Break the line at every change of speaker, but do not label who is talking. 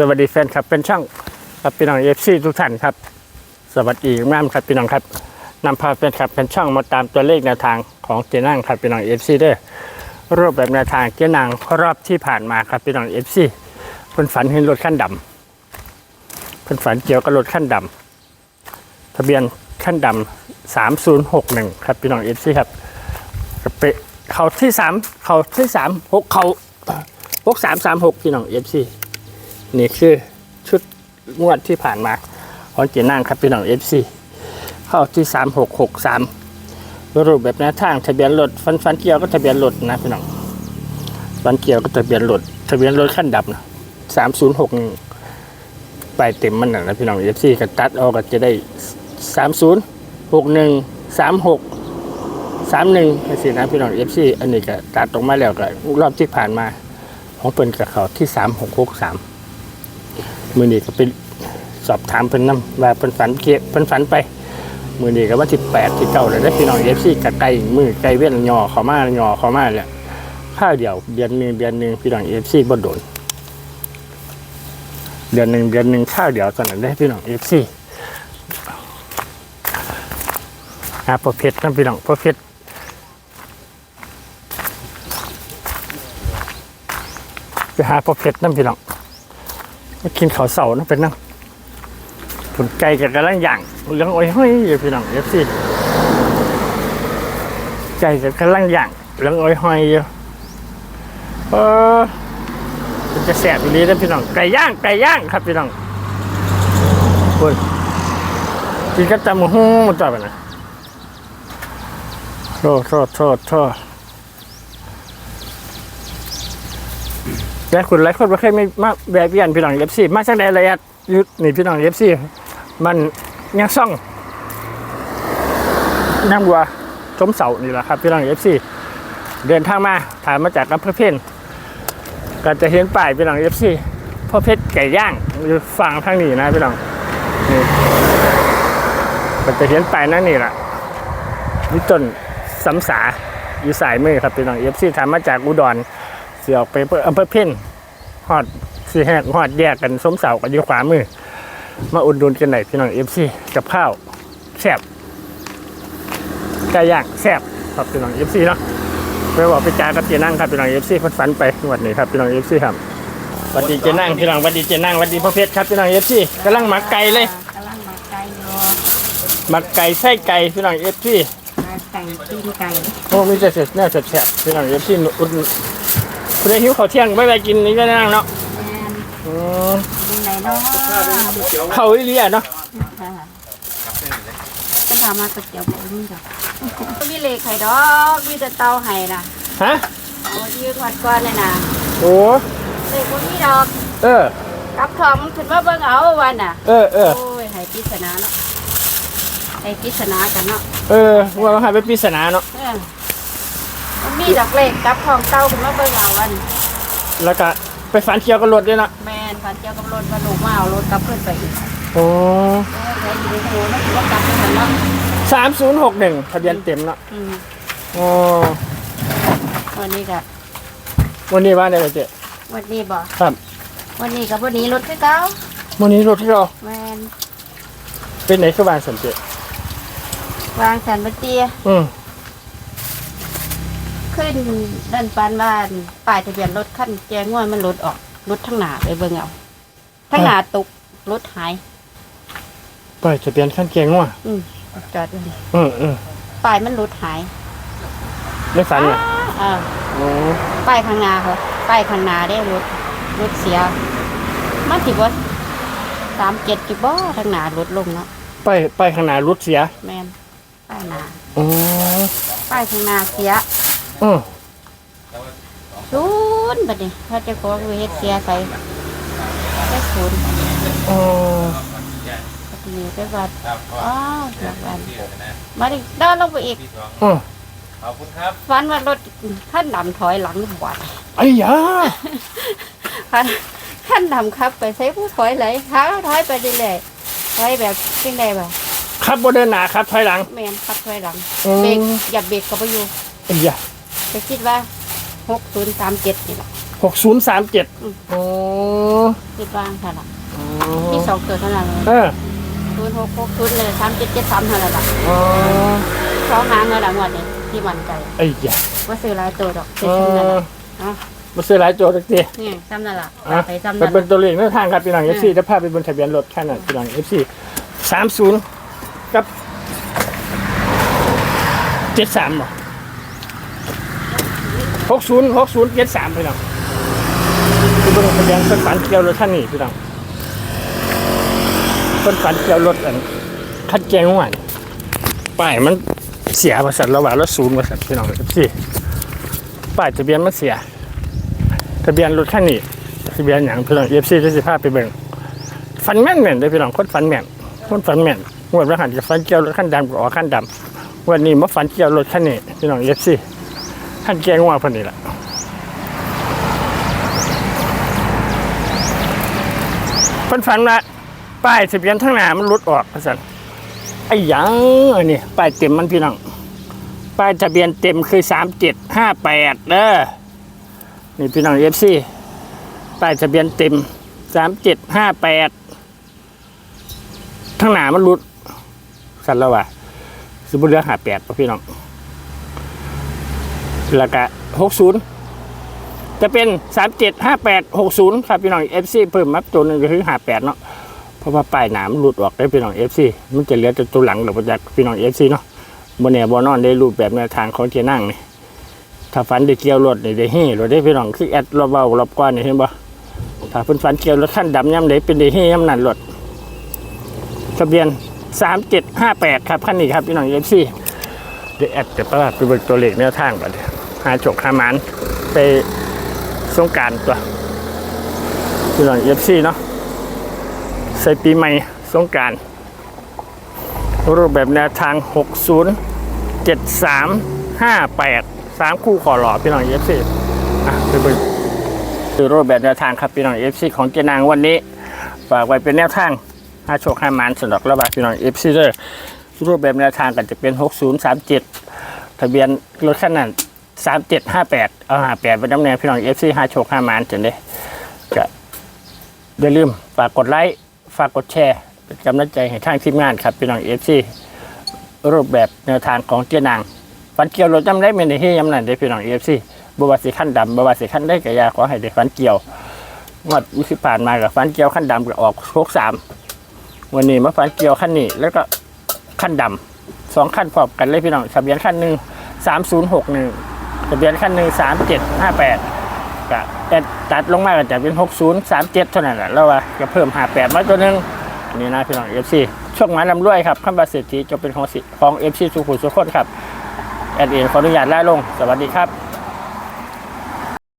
สวัสดีแฟนครับเป็นช่างครับพี่น้องเอฟซีทุกท่านครับ สวัสดีงามครับพี่น้องครับนำพาแฟนครับเป็นช่างมาตามตัวเลขแนวทางของเจนั่งครับพี่น้องเอฟซีเด้อรูปแบบแนวทางเจนังรอบที่ผ่านมาครับพี่น้องเอฟซีเพิ่นฝันเห็นรถขั้นดำเพิ่นฝันเกี่ยวกับรถขั้นดำทะเบียนขั้นดำสามศูนย์หกหนึ่งครับพี่น้องเอฟซีครับก็ไปเขาที่สามเขาที่สามหกเขาหกสามสามหกพี่น้องเอฟซี นี่คือชุดงวดที่ผ่านมาของเจนั่งครับพี่น้องเอฟซีเข้าที่สามหกหกสามรูปแบบแนวทางทะเบียนรถฟันฟันเกี่ยวก็ทะเบียนรถนะพี่น้องฟันเกี่ยวก็ทะเบียนรถทะเบียนรถขั้นดับนะสามศูนย์หกไปเต็มมันนะนะพี่น้องเอฟซีก็ตัดออกก็จะได้สามศูนย์หกหนึ่งสามหกสามหนึ่งสินะพี่น้องเอฟซีอันนี้ก็ตัดตรงมาแล้วก็รอบที่ผ่านมาของเปินกับเขาที่สามหกหกสาม มือนี้ก็เป็นสอบถามเพิ่นนำว่าเพิ่นฝันเกียเพิ่นฝันไป มือนี้ก็ว่าที่แปดที่เก้าเลยได้พี่น้องเอฟซีกับไก่มือไก่เว้นย่อเขามาย่อเขามาแหละข้าวเดียวเดือนหนึ่งเดือนหนึ่งพี่น้องเอฟซีบ่โดนเดือนหนึ่งเดือนหนึ่งข้าวเดียวตอนนั้นได้พี่น้องเอฟซีหาประเภทนั่นพี่น้องประเภทไปหาพ่อเพชรนั่นพี่น้อง มากินข้าวเสานั่นเป็นนั่งผลไก่กับกระลังย่างเลี้ยงอ้อยห้อยอยู่พี่น้องเอฟซีไก่กับกระลังย่างเลี้ยงอ้อยห้อยอยู่เออจะแสบอยู่นี้นะพี่น้องไก่ย่างไก่ย่างครับพี่น้องโอ้ยกินกระจำหูมันต่อไปนะโทษโทษโทษโทษ แต่คุณหลายคนไม่เคยไม่มาแวะเวียนพี่น้องเอฟซีมาจากไหนระยะยุดนี่พี่น้องเอฟซีมันยังซ่องนั่งบัวชมเสานี่แหละครับพี่น้องเอฟซีเดินทางมาถ่ายมาจากอำเภอเพนก็จะเห็นป้ายพี่น้องเอฟซีพ่อเพชรไก่ย่างอยู่ฝั่งทางนี้นะพี่น้องนี่ก็จะเห็นป้ายนั่นนี่แหละนี่ต้นสำสาอยู่สายมือครับพี่น้องเอฟซีถ่ายมาจากอุดร สือออกไปเพื่ออำเภอเพ่นหอดสีแหกหอดแยกกันสมเสากันอยู่ขวามือ มาอุดหนุนกันหน่อยพี่น้องเอฟซีกับข้าวแซ่บไก่ย่างแซ่บครับพี่น้องเอฟซีเนาะไปบอกไปจากัเจนั่งครับพี่น้องเอฟซีฟันฝันไปงวันนี้ครับพี่น้องเอฟซีครับสวัสดีเจนั่งพี่น้องสวัสดีเจนั่งสวัสดีพ่อเพชรครับพี่น้องเอฟซีกำลังหมักไก่เลย
กำลังมาไก่อยู่
หมักไก่ไส้ไก่พี่น้องเอฟซี
มาไก่ตีนไก่
โอ้มีแต่เสร็จแน่แซ่บๆพี่น้องเอฟซีอุด หนุนคุณได้หิวข้าวเที่ยงไม่ไปกินนี่ก็นั่งเนาะ
แมน
อืม
เป็นไหนเนาะ
เขาอีเลียเนาะ
ค่ะจะพามาก๋วยเตี๋ยวบอกนี่จ้ะมีเหล็กไข่ดอกมีแต่เตาไห้น่ะ
ฮะ
เอายืดวัดก่อนเลยนะ
โอ้
เหล็กพวกนี้ดอก
เออ
กับทองมันขึ้นมาเบิ่งเอาวันน่ะ
เออเออ
โอ้ยให้ปริศนาเนาะให้ปริศนากันเนาะ
เออว่าเราหายไปปริศนาเนาะ
เออ มันมีดอกเหล็กกับทองเต้าขึ้นมาเบิ่งเอาวัน
แล้วก็ไปฝันเกี่ยวกับรถด้วยนะ
แมนฟันเจ้ากับรถมาลูกมาเอารถกลับขึ้นไปอีก
โอ้
โอ้ยใครอยู่ในหัวมันก็กลับไปหันเนาะ
สามศูนย์หกหนึ่งทะเบียนเต็มเนาะ
อืม
โอ้
วันนี้ก็
วันนี้ว่าได้เลยเจ๊
วันนี้บ่
ครับ
วันนี้กับวันนี้รถคือเก่า
วันนี้รถที่เรา
แมน
เป็นไหนคือวางสันเจ๊
วางสันบัเตีย
อืม
ขึ้นดันปานบ้านป้ายทะเบียนรถขั้นแจงว่ามันรถออกรถทั้งหนาไปเบิ่งเอาทั้งหนาตกรถหาย
ไปทะเบียนขั้นเกียงว่ะ
อืมจอดอยู่นี่
อืมอืม
ป้ายมันรถหาย
ไม่ฝันเนี่ย
อ่า
โอ้
ป้ายข้างหน้าเขาป้ายข้างหน้าได้รถรถเสียมันสิบ่สามเจ็ดจิบ่ทั้งหนารถลงเนาะ
ไปไปข้างหน้ารถเสีย
แมนป้ายหนา
โอ้
ป้ายข้างหน้าเสีย
อืม
ศูนย์บัดนี้ถ้าเจะขอไปเฮ็ดเสียไปแค่ศูนย์
โอ้
บัดนี้ไปวัดอ้าวหลักวันมาดิเดินลงไปอีก
อืม
ขอบคุณครับ
ฟันว่ารถขั้นดำถอยหลังบวด
ไอ้ยา
ขั้นขั้นดำครับไปใช้ผู้ถอยไหลขาถอยไปเรื่อยๆถอยแบบเป็นไงบ่
ครับบนเดินหนาครับถอยหลัง
แมนขับถอยหลัง
อืม
เบรกอย่าเบรกก็ไปอยู่
ไอ้ยา
ไปคิดว่าหกศูนย์สามเจ็ดนี่แหละ
หกศูนย์สามเจ็ดโอ้
คิดว่าค่ะล่ะที่สองเกิดเท่านั้นเลย
เออ
ศูนย์หกหกศูนย์เลยสามเจ็ดเจ็ดสามเท่านั้นล่ะ
อ๋อ
สองหางเท่านั้นงวดนี้ที่มั่นใจ
ไอ้ยา
ว่าซื้อหลายตัวดอก
เอ
เป็นซ้ำนั่น
อ
ล่ะเนาะ
มาซื้อหลายโจทย์สักที
นี่ซ้ำนั่นล่ะ
อะ
ไปซ้ำ
เป็
นั่
น
น
เป็น
ล่ะ
ตัวเลขหน้าทางครับพี่น้องเอฟซีจะพาไปบนทะเบียนรถแค่นั้นพี่น้องเอฟซีสามศูนย์กับเจ็ดสามหรอ หกศูนย์หกศูนย์เจ็ดสามพี่น้องคือบนทะเบียนเป็นฝันเกี่ยวรถท่านนี่พี่น้องเป็นฝันเกี่ยวรถอันคัดแกงหวานป้ายมันเสียประสันระหว่างรถศูนย์ประสันพี่น้องเอฟซีป้ายทะเบียนมันเสีย ทะเบียนรถคันนี้ทะเบียนอย่างพี่น้องเอฟซีที่สิพาไปเบิ่งฟันแม่นแม่นเลยพี่น้องคนฟันแม่นคนฟันแม่นงวดวันหันจะฟันเกี่ยวรถคันดำกับออกคันดำวันนี้มาฟันเกี่ยวรถคันนี้พี่น้องเอฟซี คันแกงว่าพอดีละเพิ่นฝันว่าป้ายทะเบียนทั้งหน้ามันหลุดออกว่าซั่นไอ้หยังอันนี้ป้ายเต็มมันพี่น้องป้ายทะเบียนเต็มคือสามเจ็ดห้าแปดเด้อนี่พี่น้องเอฟซีป้ายทะเบียนเต็มสามเจ็ดห้าแปดข้งหนามันรุดสันแล้วว่าสมมติเรื่องหาแปดป่ะพี่น้อง แล้วก็หกศูนย์จะเป็นสามเจ็ดห้าแปดหกศูนย์ครับพี่น้องเอฟซีเพิ่มมาตัวหนึงก็คือหาแปดเนาะเพราะว่าป้ายหนามหลุดออกได้พี่น้องเอฟซีมันจะเหลือแต่ตัวหลังหรือจากพี่น้องเอฟซีเนาะบนแหนบอนอนได้รูปแบบแนวทางของเจนั่งนี่ถ้าฝันได้เกี่ยวรถนี่ได้เฮ่รถได้พี่น้องคือแอดรอบเบารอบกว่านี่เห็นบ่ถ้าเพิ่นฝันเกี่ยวรถขั้นดำย่ำได้เป็นได้เฮ่ย่ำนั่นรถทะเบียนสามเจ็ดห้าแปดครับคันนี้ครับพี่น้องเอฟซีเดี๋ยวแอดจะประวัติไปเบิกตัวเลขแนวทางก่อนหาโฉกหาหมันไปสงการตัวพี่น้องเอฟซีเนาะใส่ปีใหม่สงการรูปแบบแนวทาง 60เจ็ดสามห้าแปดสามคู่ขอหล่อพี่น้องเอฟซีอะไปเบิ่งคือรูปแบบแนวทางครับพี่น้องเอฟซีของเจนางวันนี้ฝากไว้เป็นแนวทางห้าโชคห้ามันสนอกระบาดพี่น้องเอฟซีเด้อรูปแบบแนวทางก็จะเป็นหกศูนย์สามเจ็ดทะเบียนรถคันนั้น สามเจ็ดห้าแปดเอาห้าแปดไปน้ำแนวพี่น้องเอฟซีห้าโชคห้ามันจนได้ก็อย่าลืมฝากกดไลค์ฝากกดแชร์เป็นกำลังใจให้ทางทีมงานครับพี่น้องเอฟซีรูปแบบแนวทางของเจ้านางฟันเกี่ยวรถจำได้ไม่ได้ที่ยำนั่นได้พี่น้องเอฟซีบวาสิขั้นดำบวาสิขั้นได้กับยาขอให้ได้ฟันเกี่ยวงวดวิสิผ่านมากับฟันเกี่ยวขั้นดำกับออกโชคสามวันนี้มาฟันเกี่ยวขั้นนี้แล้วก็ขั้นดำสองขั้นพร้อมกันเลยพี่น้องทะเบียนขั้นหนึ่งสามศูนย์หกหนึ่ง ทะเบียนขั้นหนึ่งสามเจ็ดห้าแปดก็แต่ตัดลงมาก็จะเป็นหกศูนย์สามเจ็ดเท่านั้นแหละแล้วว่าจะเพิ่มห้าแปดมาตัวหนึ่งนี่นะพี่น้องเอฟซีช่วงหมายลำรวยครับขั้นบาเศรษฐีจะเป็นของสิของเอฟซีสุขุมสุขคนครับแอดเอ็นขออนุญาตล่าลง สวัสดีครับ